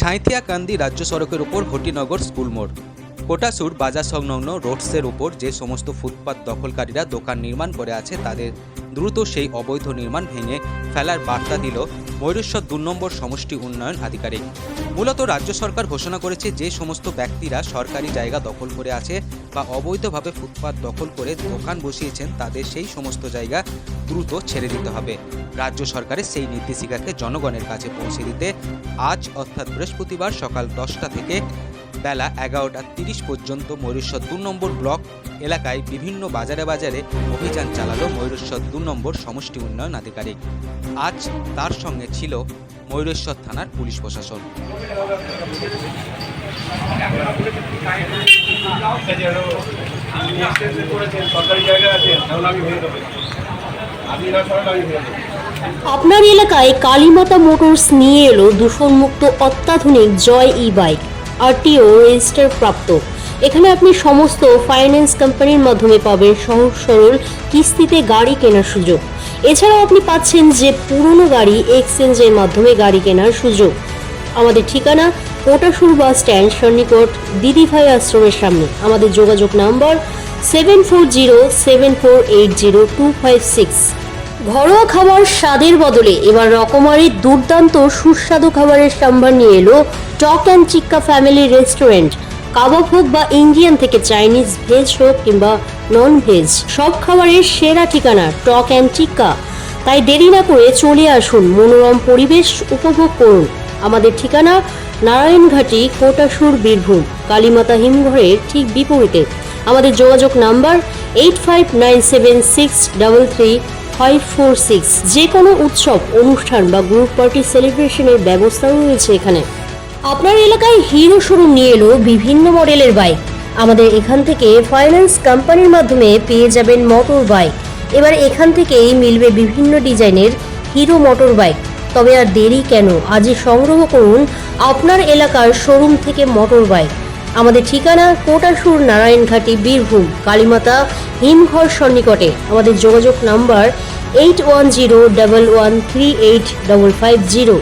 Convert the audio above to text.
সাঁইথিয়াকান্দি রাজ্য সড়কের উপর ঘটিনগর স্কুল মোড়। কোটাসুর বাজার সংলগ্ন রোডসের উপর যে সমস্ত ফুটপাত দখলকারীরা দোকান নির্মাণ করে আছে, তাদের দ্রুত সেই অবৈধ নির্মাণ ভেঙে ফেলার বার্তা দিল ময়ূরেশ্বর দু নম্বর সমষ্টি উন্নয়ন আধিকারিক। মূলত রাজ্য সরকার ঘোষণা করেছে, যে সমস্ত ব্যক্তিরা সরকারি জায়গা দখল করে আছে বা অবৈধভাবে ফুটপাত দখল করে দোকান বসিয়েছেন তাদের সেই সমস্ত জায়গা দ্রুত ছেড়ে দিতে হবে। রাজ্য সরকারের সেই নির্দেশিকাকে জনগণের কাছে পৌঁছে দিতে আজ অর্থাৎ বৃহস্পতিবার সকাল দশটা থেকে বেলা এগারোটা তিরিশ পর্যন্ত ময়ূরেশ্বর দু নম্বর ব্লক এলাকায় বিভিন্ন বাজারে বাজারে অভিযান চালালো ময়ূরেশ্বর দু নম্বর সমষ্টি উন্নয়ন আধিকারিক। আজ তার সঙ্গে ছিল ময়ূরেশ্বর থানার পুলিশ প্রশাসন আপনার এলাকায় কালীমাতা মোটরস নিয়ে এলো দূষণমুক্ত অত্যাধুনিক Joy e bike RTO register প্রাপ্ত। এখানে আপনি সমস্ত ফাইন্যান্স কোম্পানির মাধ্যমে পাবেন সহজ সরল কিস্তিতে গাড়ি কেনার সুযোগ। এছাড়াও আপনি পাচ্ছেন যে পুরনো গাড়ি এক্সচেঞ্জের মাধ্যমে গাড়ি কেনার সুযোগ। আমাদের ঠিকানা কোটাসুর বাস স্ট্যান্ড, সন্নিকট দিদিভাই আশ্রমের সামনে। আমাদের যোগাযোগ number seven four zero seven four eight zero two five six. ঘরোয়া খাবার স্বাদের বদলে এবার রকমারি দুর্দান্ত সুস্বাদু খাবারের সম্ভার নিয়ে এলো talk and Chikka family restaurant. কাবাব হোক বা ইন্ডিয়ান থেকে চাইনিজ, ভেজ হোক কিংবা নন ভেজ সব খাবারের সেরা ঠিকানা টক অ্যান্ড চিক্কা। তাই দেরি না করে চলে আসুন মনোরম পরিবেশ উপভোগ করুন। আমাদের ঠিকানা নারায়ণঘাটি, কোটাসুর, বীরভূম। কালীমাতা হিমঘরের ঠিক বিপরীতে। আমাদের যোগাযোগ number eight five nine seven six double three five four six. যে কোনো উৎসব, অনুষ্ঠান বা গ্রুপ পার্টি সেলিব্রেশনের ব্যবস্থাও রয়েছে এখানে। আপনার এলাকায় হিরো শোরুম নিয়ে এলো বিভিন্ন মডেলের বাইক আমাদের এখান থেকে ফাইন্যান্স কোম্পানির মাধ্যমে পেয়ে যাবেন মোটর বাইক এবার এখান থেকেই মিলবে বিভিন্ন ডিজাইনের হিরো মোটর বাইক তবে আর দেরি কেন? আজই সংগ্রহ করুন আপনার এলাকার শোরুম থেকে মোটর বাইক আমাদের ঠিকানা কোটাসুর নারায়ণঘাটি, বীরভূম, কালীমাতা হিমঘর সন্নিকটে। আমাদের যোগাযোগ number eight one zero double one three eight double five zero.